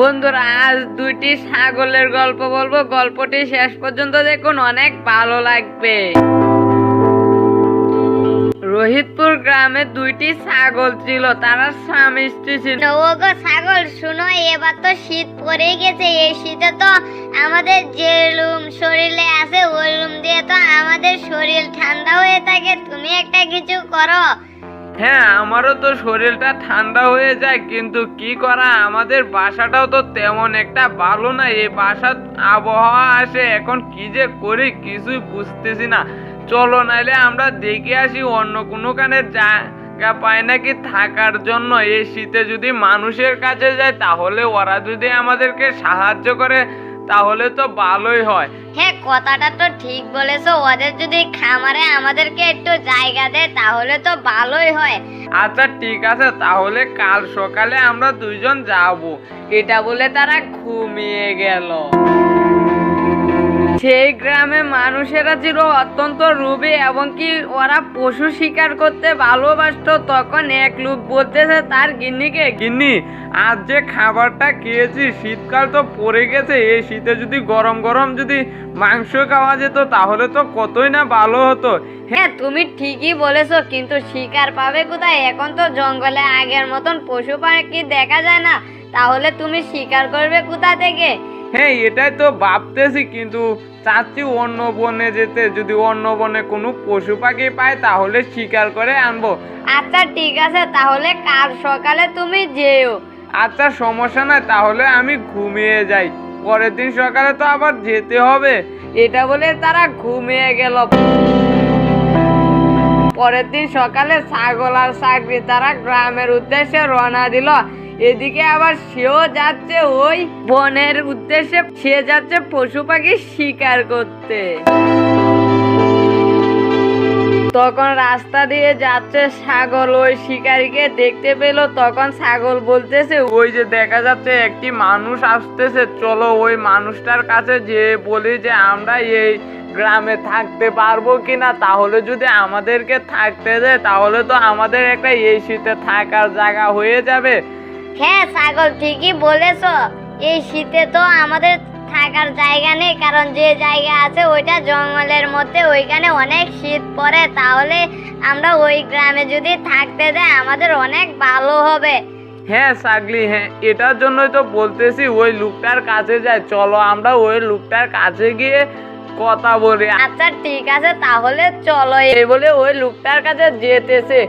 বন্ধুরা, আজ দুইটি ছাগলের গল্প বলব। গল্পটি শেষ পর্যন্ত দেখুন, অনেক ভালো লাগবে। রোহিতপুর গ্রামে দুইটি ছাগল ছিল, তারা স্বামী স্ত্রী ছিল। ওগো ছাগল, শুনো, এবার তো শীত পড়ে গেছে, এই শীতে তো আমাদের যে রুম শরীরে আছে, ওই রুম দিয়ে তো আমাদের শরীর ঠান্ডা হয়ে থাকে। তুমি একটা কিছু করো। হ্যাঁ আমারও তো শরীরটা ঠান্ডা হয়ে যায়, কিন্তু কি করা, আমাদের বাসাটাও তো তেমন একটা ভালো না। এই বাসার আবহাওয়া আসে, এখন কি যে করি কিছুই বুঝতেছি না। চলো নাইলে আমরা দেখে আসি, অন্য কোনো কানে জায়গা পায় নাকি থাকার জন্য। এই শীতে যদি মানুষের কাছে যায় তাহলে ওরা যদি আমাদেরকে সাহায্য করে তাহলে তো ভালোই হয়। হ্যাঁ কথাটা তো ঠিক বলেছ। ওদের যদি খামারে আমাদেরকে একটু জায়গা দেয় তাহলে তো ভালোই হয়। আচ্ছা ঠিক আছে। তাহলে কাল সকালে আমরা দুইজন যাব। এটা বলে তারা ঘুমিয়ে গেল। সেই গ্রামে মানুষেরা ছিল অত্যন্ত রুবি এবং কি ওরা পশু শিকার করতে ভালোবাসতো তখন এক লোক বলতেছে তার গিন্নিকে? গিন্নি আজ যে খাবারটা খেয়েছি শীতকাল তো পড়ে গেছে এই শীতে যদি গরম গরম যদি মাংস খাওয়া যেত তাহলে তো কতই না ভালো হতো। হ্যাঁ তুমি ঠিকই বলেছ কিন্তু শিকার পাবে কোথায়? এখন তো জঙ্গলে আগের মতন পশু পাখি দেখা যায় না তাহলে তুমি শিকার করবে কোথা থেকে? হ্যাঁ এটাই তো ভাবতেছি কিন্তু চাচ্ছি অন্য বনে যেতে। যদি অন্য বনে কোনো পশু পাখি পায় তাহলে শিকার করে আনব। আচ্ছা ঠিক আছে তাহলে কাল সকালে তুমি যেও। আচ্ছা সমস্যা নাই তাহলে আমি ঘুমিয়ে যাই। পরের দিন সকালে তো আবার যেতে হবে। এটা বলে তারা ঘুমিয়ে গেল। পরের দিন সকালে ছাগল আর চাকরি তারা গ্রামের উদ্দেশ্যে রওনা দিল। এদিকে আবার সেও যাচ্ছে, ওই বনের উদ্দেশ্যে। সে যাচ্ছে পশু পাখি শিকার করতে। তখন রাস্তা দিয়ে যাচ্ছে ছাগল, ওই শিকারীকে দেখতে পেল। তখন ছাগল বলতেছে, ওই যে দেখা যাচ্ছে একটি মানুষ আসতেছে। চলো ওই মানুষটার কাছে যে বলি যে আমরা এই গ্রামে থাকতে পারব কিনা। তাহলে যদি আমাদেরকে থাকতে দেয়, তাহলে তো আমাদের একটা এই শীতে থাকার জায়গা হয়ে যাবে। হ্যাঁ ছাগল ঠিকই বলেছ। এই শীতে তো আমাদের থাকার জায়গা নেই কারণ যে জায়গা আছে ওইটা জঙ্গলের মধ্যে ওইখানে অনেক শীত পড়ে। তাহলে আমরা ওই গ্রামে যদি থাকতে দেয় আমাদের অনেক ভালো হবে। হ্যাঁ সাগলি হ্যাঁ এটার জন্যই তো বলতেছি ওই লোকটার কাছে যাই। চলো আমরা ওই লোকটার কাছে গিয়ে কথা বলি। আচ্ছা ঠিক আছে তাহলে চলো। এই বলে ওই লোকটার কাছে যেতেছে।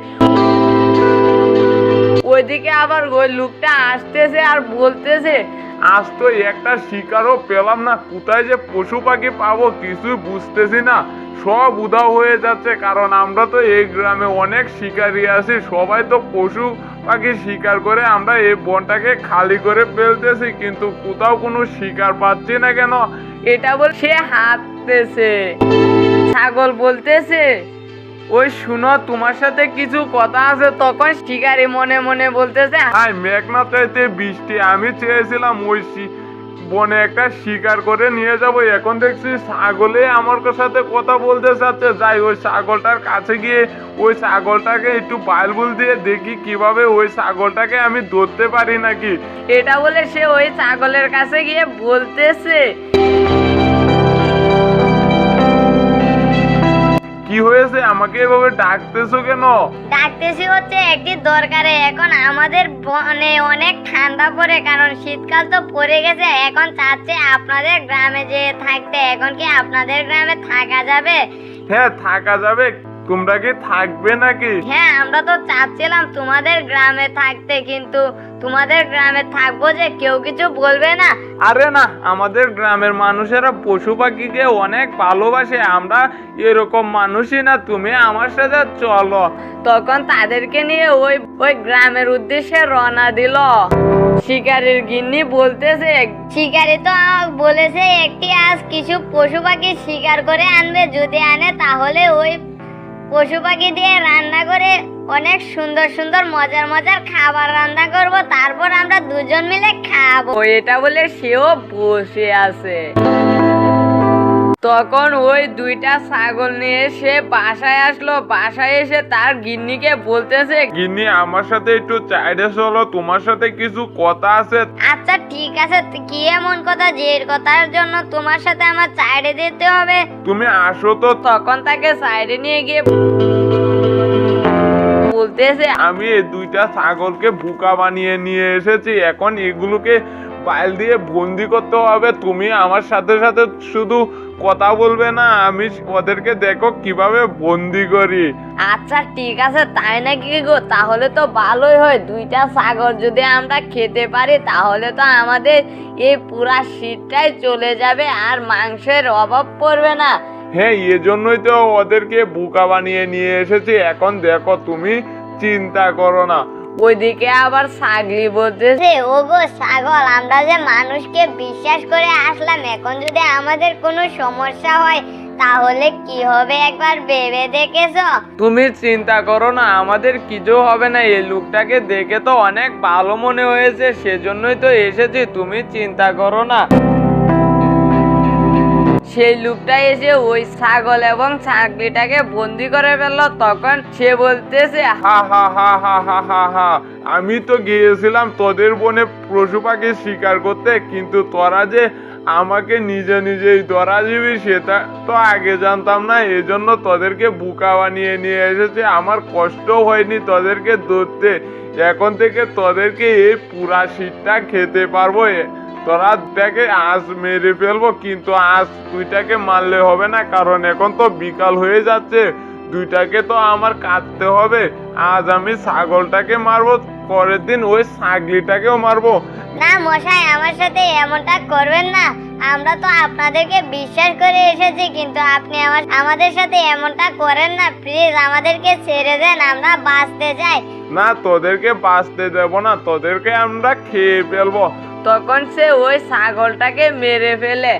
ওইদিকে আবার ওই লোকটা আসতেছে আর বলতেছে আজ তো একটা শিকারও পেলাম না কোথায় যে পশু পাখি পাবো কিছুই বুঝতেছি না। সব উধাও হয়ে যাচ্ছে কারণ আমরা তো এই গ্রামে অনেক শিকারী আছি সবাই তো পশু পাখি শিকার করে আমরা এই বনটাকে খালি করে ফেলতেছি কিন্তু কোথাও কোনো শিকার পাচ্ছি না কেন? এটা বল সে হাঁটতেছে। ছাগল বলতেছে ওই শুনো তোমার সাথে কিছু কথা আছে তখন শিকারি মনে মনে বলতেছে হাই মেঘনা চাইতে বৃষ্টি আমি চেয়েছিলাম ওই বনে একটা শিকার করে নিয়ে যাব এখন দেখছি ছাগলে আমার সাথে কথা বলতে চাচ্ছে। যাই ওই ছাগলটার কাছে গিয়ে ওই ছাগলটাকে একটু বাইলবুল দিয়ে দেখি কীভাবে ওই ছাগলটাকে আমি ধরতে পারি নাকি। এটা বলে সে ওই ছাগলের কাছে গিয়ে বলতেছে। আমাকে এভাবে ডাকতেছো কেন? ডাকতেছি হচ্ছে একটি দরকারে। এখন আমাদের বনে অনেক ঠান্ডা পড়ে কারণ শীতকাল তো পড়ে গেছে। এখন চাচ্ছে আপনাদের গ্রামে যে থাকতে। এখন কি আপনাদের গ্রামে থাকা যাবে? হ্যাঁ থাকা যাবে। তোমরা কি থাকবে নাকি? হ্যাঁ আমরা তো চাচ্ছিলাম তোমাদের গ্রামে থাকতে কিন্তু তোমাদের গ্রামে থাকব যে কেউ কিছু বলবে না। আরে না আমাদের গ্রামের মানুষেরা পশু পাখিকে অনেক ভালোবাসে। আমরা এরকম মানুষই না তুমি আমার সাথে চলো। তখন তাদেরকে নিয়ে ওই ওই গ্রামের উদ্দেশ্যে রওনা দিল। শিকারের গিন্নি বলতেছে শিকারি তো আমাকে বলেছে একটি আজ কিছু পশু পাখি শিকার করে আনবে। যদি আনে তাহলে ওই পশু পাখি দিয়ে রান্না করে অনেক সুন্দর সুন্দর মজার মজার খাবার রান্না করব তারপর আমরা দুজন মিলে খাব। এটা বলে সেও বসে আছে। তখন ওই দুইটা ছাগল নিয়ে সে বাসায় আসলো বাসায় এসে তার গিন্নিকে বলতেছে গিন্নি আমার সাথে একটু চাইডে চলো তোমার সাথে কিছু কথা আছে? আচ্ছা ঠিক আছে কি এমন কথা? যে কথার জন্য তোমার সাথে আমার চাইড়ে দিতে হবে। তুমি আসো তো। তখন তাকে সাইডে নিয়ে গিয়ে বলতেছে আমি এই দুইটা ছাগলকে বুকা বানিয়ে নিয়ে এসেছি। এখন এগুলোকে পাইল দিয়ে বন্দি করতে হবে। তুমি আমার সাথে সাথে শুধু কথা বলবে না আমি ওদেরকে দেখো কীভাবে বন্দি করি। আচ্ছা ঠিক আছে তাই নাকি গো? তাহলে তো ভালোই হয়। দুইটা ছাগল যদি আমরা খেতে পারি তাহলে তো আমাদের এই পুরা শীতটাই চলে যাবে আর মাংসের অভাব পড়বে না। হ্যাঁ এজন্যই তো ওদেরকে বোকা বানিয়ে নিয়ে এসেছি। এখন দেখো তুমি চিন্তা করো না। ওইদিকে আবার ছাগলি বলতেছে ওগো ছাগল আমরা যে মানুষকে বিশ্বাস করে আসলাম এখন যদি আমাদের কোনো সমস্যা হয় তাহলে কি হবে একবার ভেবে দেখেছ? তুমি চিন্তা করো না আমাদের কিছু হবে না। এই লোকটাকে দেখে তো অনেক ভালো মনে হয়েছে সেজন্যই তো এসেছি। তুমি চিন্তা করো না। সেই লোকটা এসে ওই ছাগল এবং ছাগলিটাকে বন্দি করে ফেলল। তখন সে বলতেছে, হা হা হা হা হা হা হা, আমি তো গিয়েছিলাম তোদের বনে পশু পাখি শিকার করতে, কিন্তু তোরা যে আমাকে নিজে নিজেই ধরা দিবি সেটা তো আগে জানতাম না। এজন্য তোদেরকে বুকা বানিয়ে নিয়ে এসেছে। আমার কষ্ট হয়নি তোদেরকে ধরতে। এখন থেকে তোদেরকে এই পুরা শীতটা খেতে পারব। তোরা দেখে আজ মেরে ফেলব কিন্তু আজ তুইটাকে মারলে হবে না কারণ এখন তো বিকাল হয়ে যাচ্ছে। দুইটাকে তো আমার কাটতে হবে। আজ আমি ছাগলটাকে মারবো পরের দিন ওই ছাগলিটাকেও মারবো। না মশাই আমার সাথে এমনটা করবেন না। আমরা তো আপনাদেরকে বিশ্বাস করে এসেছি কিন্তু আপনি আমার আমাদের সাথে এমনটা করেন না। প্লিজ আমাদেরকে ছেড়ে দেন আমরা বাঁচতে চাই। না তোদেরকে বাঁচতে দেবো না তোদেরকে আমরা খেয়ে ফেলব। তখন সে ওই ছাগলটাকে মেরে ফেলে।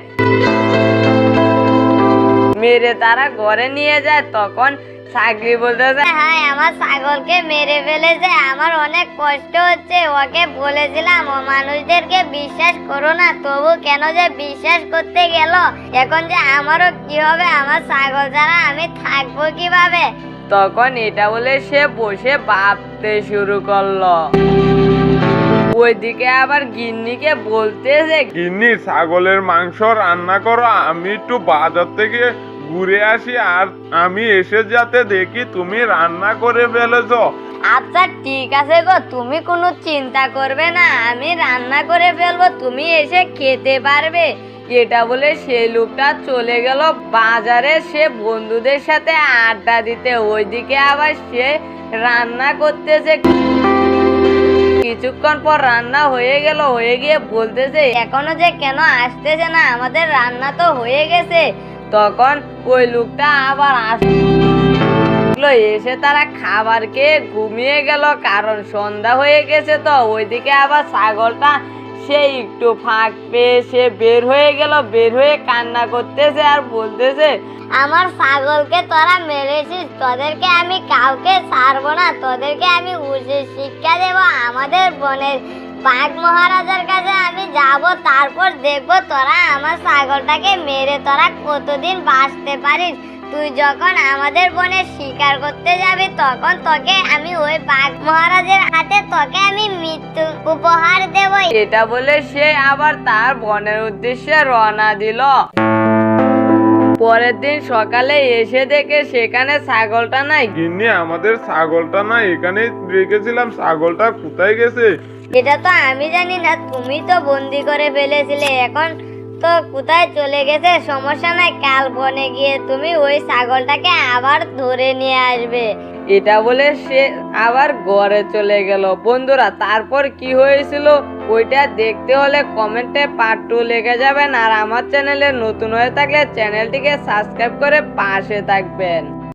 মেরে তারা ঘরে নিয়ে যায় তখন ছাগলি বলতেছে হ্যাঁ আমার ছাগলকে মেরে ফেলেছে আমার অনেক কষ্ট হচ্ছে। ওকে বলেছিলাম ও মানুষদেরকে বিশ্বাস করো না তবু কেন যে বিশ্বাস করতে গেল? এখন যে আমারও কি হবে? আমার ছাগল ছাড়া আমি থাকব কীভাবে? তখন এটা বলে সে বসে ভাবতে শুরু করল। ওইদিকে আবার গিন্নিকে বলতেছে গিন্নি ছাগলের মাংস রান্না করো আমি একটু বাজার থেকে ঘুরে আসি আর আমি এসে যাতে দেখি তুমি রান্না করে ফেলেছো। আচ্ছা ঠিক আছে গো তুমি কোনো চিন্তা করবে না আমি রান্না করে ফেলব তুমি এসে খেতে পারবে। এটা বলে সে লোকটা চলে গেল বাজারে সে বন্ধুদের সাথে আড্ডা দিতে। ওইদিকে আবার সে রান্না করতেছে। কিছুক্ষণ পর রান্না হয়ে গেল, হয়ে গিয়ে বলতেছে, এখনও যে কেন আসতেছে না? আমাদের রান্না তো হয়ে গেছে। তখন ওই লোকটা আবার আসলো, এসে তারা খাবার খেয়ে ঘুমিয়ে গেল, কারণ সন্ধ্যা হয়ে গেছে তো, ওইদিকে আবার ছাগলটা সে একটু ফাঁক পেয়ে সে বের হয়ে গেল, বের হয়ে কান্না করতেছে আর বলতেছে, আমার ছাগলকে তোরা মেরেছিস, তোদেরকে আমি কাউকে ছাড়বো না, তোদেরকে আমি উচিত শিক্ষা দেব, আমাদের বনের বাঘ মহারাজার কাছে আমি যাব, তারপর দেখব তোরা আমার ছাগলটাকে মেরে তোরা কতদিন বাঁচতে পারিস তুই যখন আমাদের বনে শিকার করতে যাবি তখন তোকে আমি ওই বাঘ মহারাজের হাতে তোকে আমি মৃত্যু উপহার দেবো। এটা বলে সে আবার তার বনের উদ্দেশ্যে রওনা দিল। পরের দিন সকালে এসে দেখে সেখানে ছাগলটা নাই। গিন্নি আমাদের ছাগলটা না এখানে রেখেছিলাম। ছাগলটা কোথায় গেছে? এটা তো আমি জানি না তুমি তো বন্দি করে ফেলেছিলে। এখন তো কোথায় চলে গেছে? সমস্যা নাই, কাল বনে গিয়ে তুমি ওই ছাগলটাকে আবার ধরে নিয়ে আসবে। এটা বলে সে আবার ঘরে চলে গেল। বন্ধুরা, তারপর কি হয়েছিল? ওইটা দেখতে হলে কমেন্টে পার্ট টু লেগে যাবেন আর আমার চ্যানেলে নতুন হয়ে থাকলে চ্যানেলটিকে সাবস্ক্রাইব করে পাশে থাকবেন।